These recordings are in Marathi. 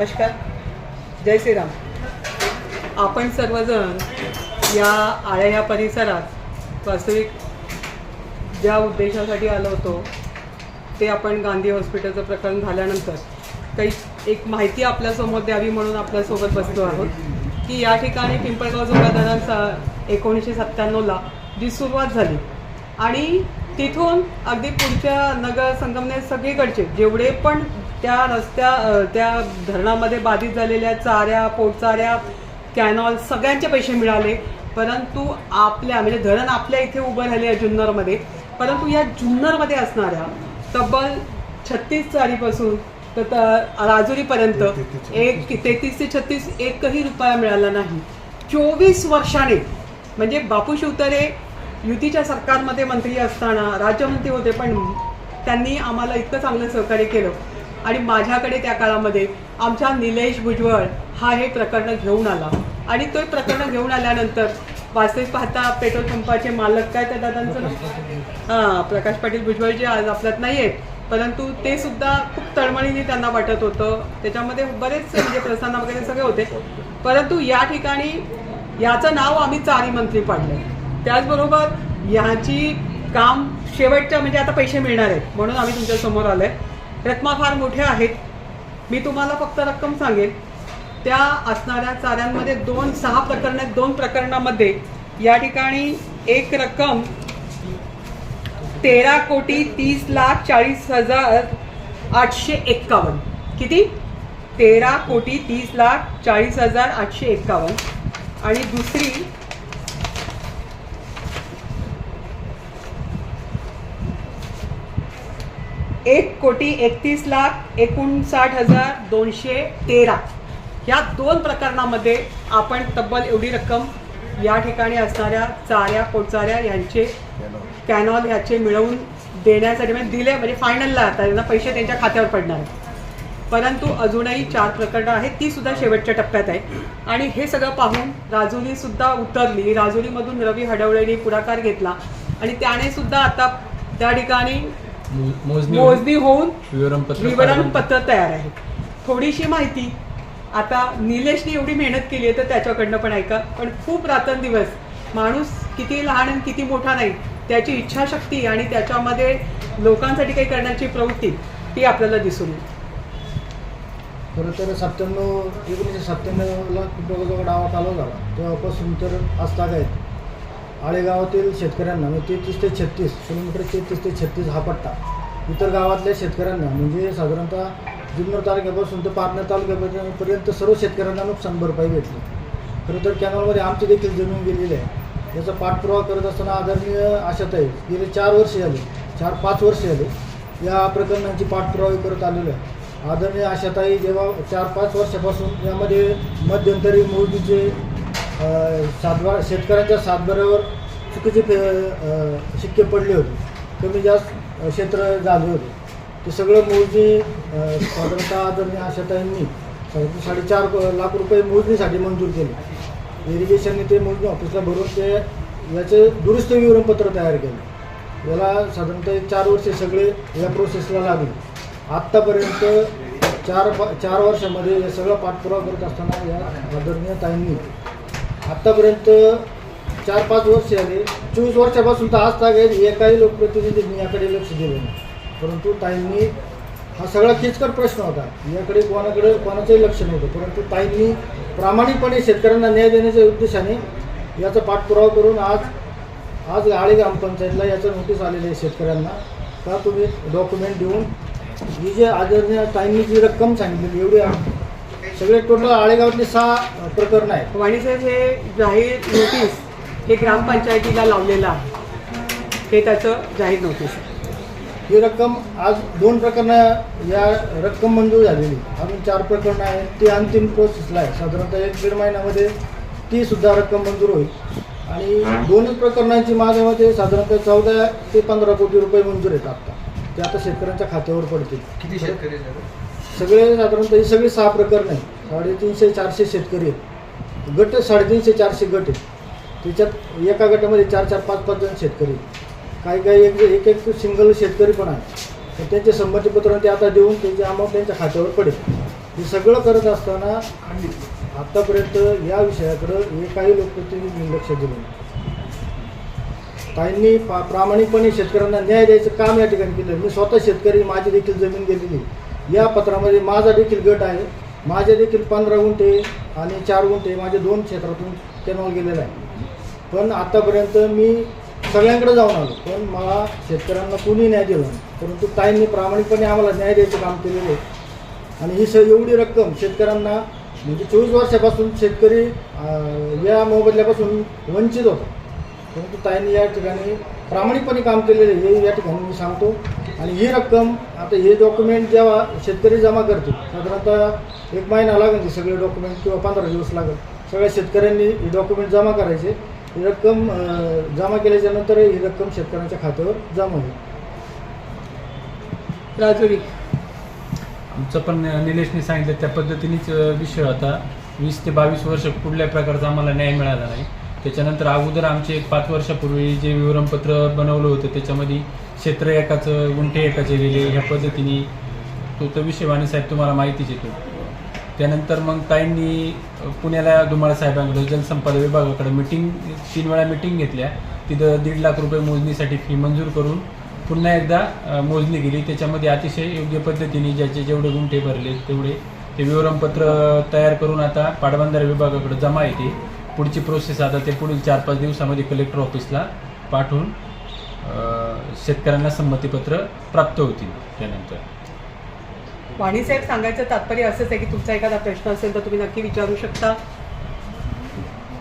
नमस्कार. जय श्रीराम. आपण सर्वजण या आळ्या या परिसरात वास्तविक ज्या उद्देशासाठी आलो होतो ते आपण गांधी हॉस्पिटलचं प्रकरण झाल्यानंतर काही एक माहिती आपल्यासमोर द्यावी म्हणून आपल्यासोबत बसलो आहोत की या ठिकाणी पिंपळगाव जोगा एकोणीसशे सत्त्याण्णवला जी सुरुवात झाली आणि तिथून अगदी पुढच्या नगर संगमने सगळीकडचे जेवढे पण त्या रस्त्या त्या धरणामध्ये बाधित झालेल्या चाऱ्या पोटचाऱ्या कॅनॉल सगळ्यांचे पैसे मिळाले. परंतु आपल्या म्हणजे धरण आपल्या इथे उभं राहिले आहे जुन्नरमध्ये. परंतु या जुन्नरमध्ये असणाऱ्या तब्बल छत्तीस चारीपासून तर राजुरीपर्यंत एक तेहतीस ते छत्तीस एकही रुपया मिळाला नाही. चोवीस वर्षाने म्हणजे बापू शिवतरे युतीच्या सरकारमध्ये मंत्री असताना राज्यमंत्री होते पण त्यांनी आम्हाला इतकं चांगलं सहकार्य केलं. आणि माझ्याकडे त्या काळामध्ये आमच्या निलेश भुजबळ हा हे प्रकरण घेऊन आला. आणि तो प्रकरण घेऊन आल्यानंतर वास्तविक पाहता पेट्रोल पंपाचे मालक काय त्या दादांचं हां प्रकाश पाटील भुजबळ जे आज आपल्यात नाही आहेत परंतु ते सुद्धा खूप तळमळीने त्यांना वाटत होतं. त्याच्यामध्ये बरेच म्हणजे प्रसन्न वगैरे सगळे होते. परंतु या ठिकाणी याचं नाव आम्ही चारी मंत्री पाडलं त्याचबरोबर ह्याची काम शेवटच्या म्हणजे आता पैसे मिळणार आहेत म्हणून आम्ही तुमच्यासमोर आहे रकमा फार मोठ्या आहेत. मी तुम्हाला फक्त रक्कम सांगेन. त्या असणाऱ्या चाऱ्यांमध्ये दोन सहा प्रकरण दोन प्रकरणामध्ये या ठिकाणी एक रक्कम तेरा कोटी तीस लाख चाळीस हजार आठशे एक्कावन्न. किती? तेरा कोटी तीस लाख चाळीस हजार आठशे एक्कावन्न. आणि दुसरी एक कोटी एकतीस लाख एकोणसाठ हजार दोनशे तेरा. या दोन प्रकरणामध्ये आपण तब्बल एवढी रक्कम या ठिकाणी असणाऱ्या चाऱ्या पोटचाऱ्या यांचे कॅनॉल ह्याचे मिळवून देण्यासाठी म्हणजे दिले म्हणजे फायनलला आता त्यांना पैसे त्यांच्या खात्यावर पडणार आहेत. परंतु अजूनही चार प्रकरणं आहेत ती सुद्धा शेवटच्या टप्प्यात आहे आणि हे सगळं पाहून राजुली सुद्धा उतरली. राजुलीमधून रवी हडवळेने पुढाकार घेतला. आणि त्याने सुद्धा आता त्या ठिकाणी मोजणी मोजणी होऊन विवरणपत्र विवरणपत्र तयार आहे. थोडीशी माहिती. आता निलेशने एवढी मेहनत केली आहे तर त्याच्याकडनं पण ऐका. पण खूप रात्रंदिवस माणूस किती लहान आणि किती मोठा नाही त्याची इच्छाशक्ती आणि त्याच्यामध्ये लोकांसाठी काही करण्याची प्रवृत्ती ती आपल्याला दिसून येईल. खरं तर सत्त्याण्णव एकोणीसशे सत्त्याण्णवला पिंपळगाव डावा चालू झाला. तेव्हापासून तर आजताग आहेत. आळेगावातील शेतकऱ्यांना म्हणजे तेहतीस ते छत्तीस किलोमीटर तेहतीस ते छत्तीस हा पट्टा. इतर गावातल्या शेतकऱ्यांना म्हणजे साधारणतः जुन्नर तालुक्यापासून तर पारनेर तालुक्यापर्यंत सर्व शेतकऱ्यांना नुकसान भरपाई भेटली. खरं तर कॅनॉलमध्ये आमची देखील जमीन गेलेली आहे. याचा पाठपुरावा करत असताना आदरणीय आशाताई गेले चार वर्ष झाले चार पाच वर्ष झाले या प्रकरणांची पाठपुरावे करत आलेलो आहे. आदरणीय आशाताई जेव्हा चार पाच वर्षापासून यामध्ये मध्यंतरी मोदीचे सातबार शेतकऱ्यांच्या सातबाऱ्यावर चुकीचे फे शिक्के पडले होते. कमी जास्त क्षेत्र झाले होते. ते सगळं मोजणी साधारणतः आदरणीय आशाताईंनी साडेचार लाख रुपये मोजणीसाठी मंजूर केले. इरिगेशनने ते मोजणी ऑफिसला भरून ते याचे दुरुस्त विवरणपत्र तयार केले. याला साधारणतः चार वर्षे सगळे या प्रोसेसला लागले. आत्तापर्यंत चार पा चार वर्षामध्ये हे सगळं पाठपुरावा करत असताना या आदरणीय ताईंनी आत्तापर्यंत चार पाच वर्ष आले. चोवीस वर्षापासून तर आज ताग एकाही लोकप्रतिनिधींनी याकडे लक्ष दिलं नाही. परंतु ताईंनी हा सगळा किचकट प्रश्न होता. याकडे कोणाकडे कोणाचंही लक्ष नव्हतं. परंतु ताईंनी प्रामाणिकपणे शेतकऱ्यांना न्याय देण्याच्या उद्देशाने याचा पाठपुरावा करून आज आज आळे ग्रामपंचायतला याचं नोटीस आलेलं आहे शेतकऱ्यांना. का तुम्ही डॉक्युमेंट देऊन ही जे आदरणीय ताईंनी जी रक्कम सांगितली एवढी सगळे टोटल आळेगावातले सहा प्रकरणं आहेत. वाणीसाहेब हे जाहीर नोटीस हे ग्रामपंचायतीला लावलेलं आहे. हे त्याचं जाहीर नोटीस आहे. ही रक्कम आज दोन प्रकरणं या रक्कम मंजूर झालेली. अजून चार प्रकरणं आहेत. ती अंतिम प्रोसेसला आहे. साधारणतः एक दीड महिन्यामध्ये ती सुद्धा रक्कम मंजूर होईल. आणि दोन्ही प्रकरणांची माझ्यामध्ये साधारणतः चौदा ते पंधरा कोटी रुपये मंजूर आहेत आता. ते आता शेतकऱ्यांच्या खात्यावर पडतील. किती शेतकरी? सगळे साधारणतः ही सगळी सहा प्रकरण आहेत. साडेतीनशे चारशे शेतकरी आहेत. गट साडेतीनशे चारशे गट आहेत. त्याच्यात एका गटामध्ये चार चार पाच पाच जण शेतकरी आहेत. काही काही एक एक एक सिंगल शेतकरी पण आहे तर त्यांचे संमतीपत्र ते आता देऊन त्यांची अमाऊंट त्यांच्या खात्यावर पडेल. हे सगळं करत असताना आत्तापर्यंत या विषयाकडं एकाही लोकप्रतिनिधी लक्ष दिलं नाही. ताईंनी पा प्रामाणिकपणे शेतकऱ्यांना न्याय द्यायचं काम या ठिकाणी केलं. मी स्वतः शेतकरी माझी देखील जमीन गेलेली आहे. या पत्रामध्ये माझा देखील गट आहे. माझे देखील पंधरा गुंठे आणि चार गुंठे माझे दोन क्षेत्रातून कॅनॉल गेलेला आहे पण आत्तापर्यंत मी सगळ्यांकडे जाऊन आलो. पण मला शेतकऱ्यांना कोणी न्याय दिला नाही. परंतु ताईंनी प्रामाणिकपणे आम्हाला न्याय द्यायचं काम केलेलं आहे. आणि ही स एवढी रक्कम शेतकऱ्यांना म्हणजे चोवीस वर्षापासून शेतकरी या मोबदल्यापासून वंचित होता. परंतु ताईंनी या ठिकाणी प्रामाणिकपणे काम केलेलं आहे. हे या ठिकाणी मी सांगतो. आणि ही रक्कम आता हे डॉक्युमेंट जेव्हा शेतकरी जमा करतील साधारणतः एक महिना लागेल ते सगळे डॉक्युमेंट किंवा पंधरा दिवस लागेल. सगळ्या शेतकऱ्यांनी हे डॉक्युमेंट जमा करायचे. ही रक्कम जमा केल्याच्यानंतर ही रक्कम शेतकऱ्यांच्या खात्यावर जमा होईल. राजुरी. आमचं पण निलेशने सांगितलं त्या पद्धतीनेच विषय होता. वीस ते बावीस वर्ष कुठल्या प्रकारचा आम्हाला न्याय मिळाला नाही. त्याच्यानंतर अगोदर आमचे एक पाच वर्षापूर्वी जे विवरणपत्र बनवलं होतं त्याच्यामध्ये क्षेत्र एकाचं गुंठे एकाचे दिले ह्या पद्धतीने तो तो विषय वाणी साहेब तुम्हाला माहितीच येतो त्यानंतर मग ताईंनी पुण्याला धुमाळ साहेबांकडे जलसंपदा विभागाकडे मिटिंग तीन वेळा मिटिंग घेतल्या. तिथं दीड लाख रुपये मोजणीसाठी फी मंजूर करून पुन्हा एकदा मोजणी केली. त्याच्यामध्ये अतिशय योग्य पद्धतीने ज्याचे जेवढे गुंठे भरले तेवढे ते विवरणपत्र तयार करून आता पाटबंधारे विभागाकडे जमा येते पुढची प्रोसेस आता ते पुढील चार पाच दिवसामध्ये कलेक्टर ऑफिसला पाठवून शेतकऱ्यांना संमतीपत्र प्राप्त होतील त्यानंतर. वाणी साहेब सांगायचं तात्पर्य असंच आहे की तुमचा एखादा प्रश्न असेल तर तुम्ही नक्की विचारू शकता.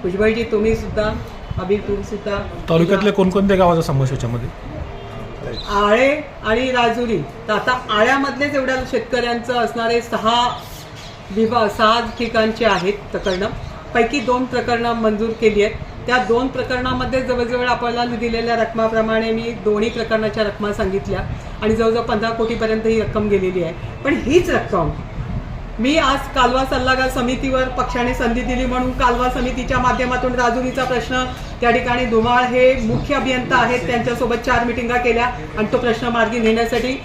भुजबळजी तुम्ही सुद्धा अभिर तुम्ही सुद्धा. तालुक्यातल्या कोणकोणत्या गावाचा समावेश याच्यामध्ये? आळे आणि राजुरी. तर आता आळ्यामधलेच एवढ्या शेतकऱ्यांचं असणारे सहा विभाग सहा ठिकाणचे आहेत प्रकरणं. पैकी दोन प्रकरणं मंजूर केली आहेत. त्या दोन प्रकरणामध्ये जवळजवळ आपल्याला दिलेल्या रकमाप्रमाणे मी दोन्ही प्रकरणाच्या रकमा सांगितल्या आणि जवळजवळ पंधरा कोटीपर्यंत ही रक्कम गेलेली आहे. पण हीच रक्कम मी आज कालवा सल्लागार समितीवर पक्षाने संधी दिली म्हणून कालवा समितीच्या माध्यमातून राजुरीचा प्रश्न त्या ठिकाणी धुमाळ हे मुख्य अभियंता आहेत त्यांच्यासोबत चार मिटिंगा केल्या आणि तो प्रश्न मार्गी नेण्यासाठी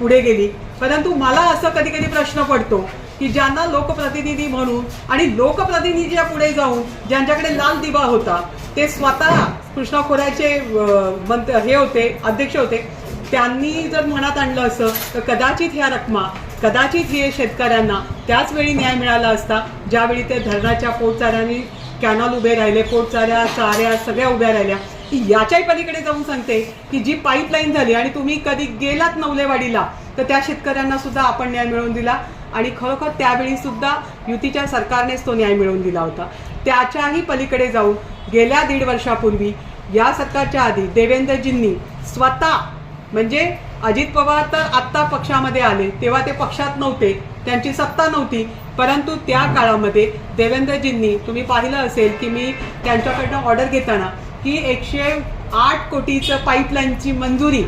पुढे गेली. परंतु मला असं कधी कधी प्रश्न पडतो की ज्यांना लोकप्रतिनिधी म्हणून आणि लोकप्रतिनिधीच्या पुढे जाऊन ज्यांच्याकडे लाल दिवा होता ते स्वतः कृष्णा खोऱ्याचे मंत हे होते अध्यक्ष होते. त्यांनी जर मनात आणलं असं तर कदाचित ह्या रकमा कदाचित हे शेतकऱ्यांना त्याच वेळी न्याय मिळाला असता ज्यावेळी ते धरणाच्या पोटचाऱ्यांनी कॅनॉल उभे राहिले पोटचाऱ्या चाऱ्या सगळ्या उभ्या राहिल्या. याच्याही पलीकडे जाऊन सांगते की जी पाईपलाईन झाली आणि तुम्ही कधी गेलात नवलेवाडीला तर त्या शेतकऱ्यांना सुद्धा आपण न्याय मिळवून दिला. आणि खरोखर त्यावेळी सुद्धा युतीच्या सरकारनेच तो न्याय मिळवून दिला होता. त्याच्याही पलीकडे जाऊन गेल्या दीड वर्षापूर्वी या सरकारच्या आधी देवेंद्रजींनी स्वतः म्हणजे अजित पवार तर आत्ता पक्षामध्ये आले तेव्हा ते पक्षात नव्हते त्यांची सत्ता नव्हती परंतु त्या काळामध्ये देवेंद्रजींनी तुम्ही पाहिलं असेल की मी त्यांच्याकडनं ऑर्डर घेताना की एकशे आठ कोटीचं पाईपलाईनची मंजुरी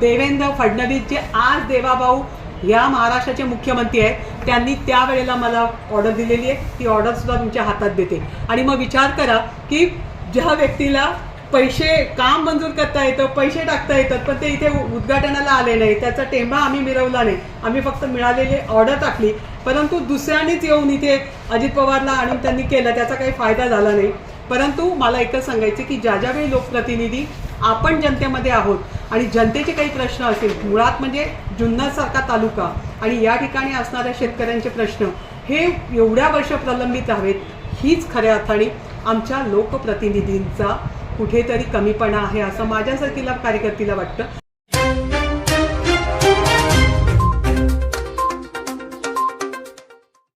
देवेंद्र फडणवीस जे आज देवाभाऊ या महाराष्ट्राचे मुख्यमंत्री आहेत त्यांनी त्यावेळेला मला ऑर्डर दिलेली आहे. ती ऑर्डरसुद्धा तुमच्या हातात देते. आणि मग विचार करा की ज्या व्यक्तीला पैसे काम मंजूर करता येतं पैसे टाकता येतात पण ते इथे उद्घाटनाला आले नाही त्याचा टेंबा आम्ही मिरवला नाही. आम्ही फक्त मिळालेली ऑर्डर टाकली. परंतु दुसऱ्यांनीच येऊन इथे अजित पवारला आणून त्यांनी केलं त्याचा काही फायदा झाला नाही. परंतु मला एकच सांगायचं की ज्या ज्यावेळी लोकप्रतिनिधी आपण जनतेमध्ये आहोत आणि जनतेचे काही प्रश्न असेल मुळात म्हणजे जुन्नरसारखा तालुका आणि या ठिकाणी असणाऱ्या शेतकऱ्यांचे प्रश्न हे एवढ्या वर्ष प्रलंबित हवेत हीच खऱ्या अर्थाने आमच्या लोकप्रतिनिधींचा कुठेतरी कमीपणा आहे असं माझ्यासारखीला कार्यकर्तीला वाटतं.